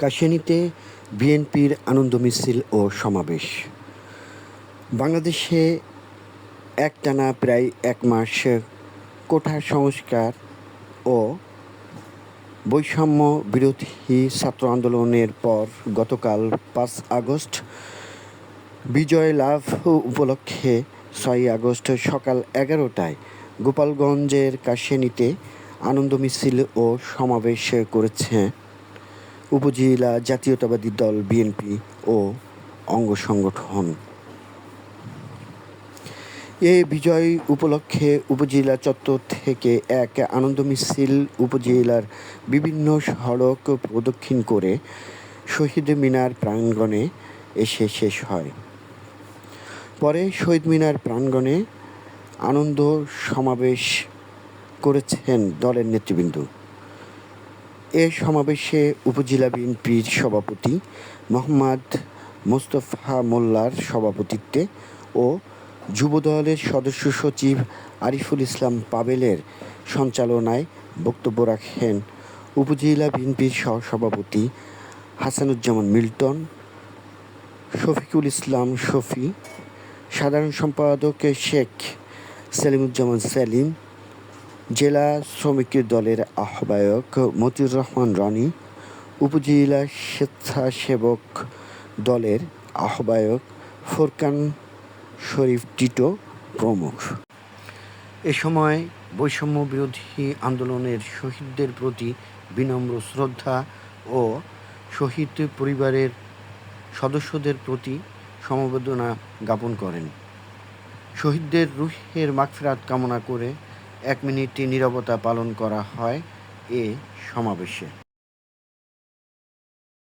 কাশিয়ানীতে বিএনপির আনন্দ মিছিল ও সমাবেশ। বাংলাদেশে একটানা প্রায় এক মাস কোঠা সংস্কার ও বৈষম্য বিরোধী ছাত্র আন্দোলনের পর গতকাল পাঁচ আগস্ট বিজয় লাভ উপলক্ষে ছয়ই আগস্ট সকাল এগারোটায় গোপালগঞ্জের কাশিয়ানীতে আনন্দ মিছিল ও সমাবেশ করেছে উপজেলা জাতীয়তাবাদী দল বিএনপি ও অঙ্গ সংগঠন। এ বিজয় উপলক্ষে উপজেলা চত্বর থেকে এক আনন্দ মিছিল উপজেলার বিভিন্ন সড়ক প্রদক্ষিণ করে শহীদ মিনার প্রাঙ্গণে এসে শেষ হয়। পরে শহীদ মিনার প্রাঙ্গণে আনন্দ সমাবেশ করেছেন দলের নেতৃবৃন্দ। এ সমাবেশে উপজেলা বিএনপির সভাপতি মোহাম্মদ মোস্তফা মোল্লার সভাপতিত্বে ও যুবদলের সদস্য সচিব আরিফুল ইসলাম পাবেলের সঞ্চালনায় বক্তব্য রাখেন উপজেলা বিএনপির সহসভাপতি হাসানুজ্জামান মিল্টন, শফিকুল ইসলাম শফি, সাধারণ সম্পাদক শেখ সেলিমুজ্জামান সেলিম জেলা শ্রমিক দলের আহ্বায়ক মতিউর রহমান রনি, উপজেলা স্বেচ্ছাসেবক দলের আহ্বায়ক ফোরকান শরীফ টিটো প্রমুখ। এ সময় বৈষম্য বিরোধী আন্দোলনের শহীদদের প্রতি বিনম্র শ্রদ্ধা ও শহীদ পরিবারের সদস্যদের প্রতি সমবেদনা জ্ঞাপন করেন। শহীদদের রুহের মাগফিরাত কামনা করে এক মিনিটটি নিরবতা পালন করা হয় এ সমাবেশে।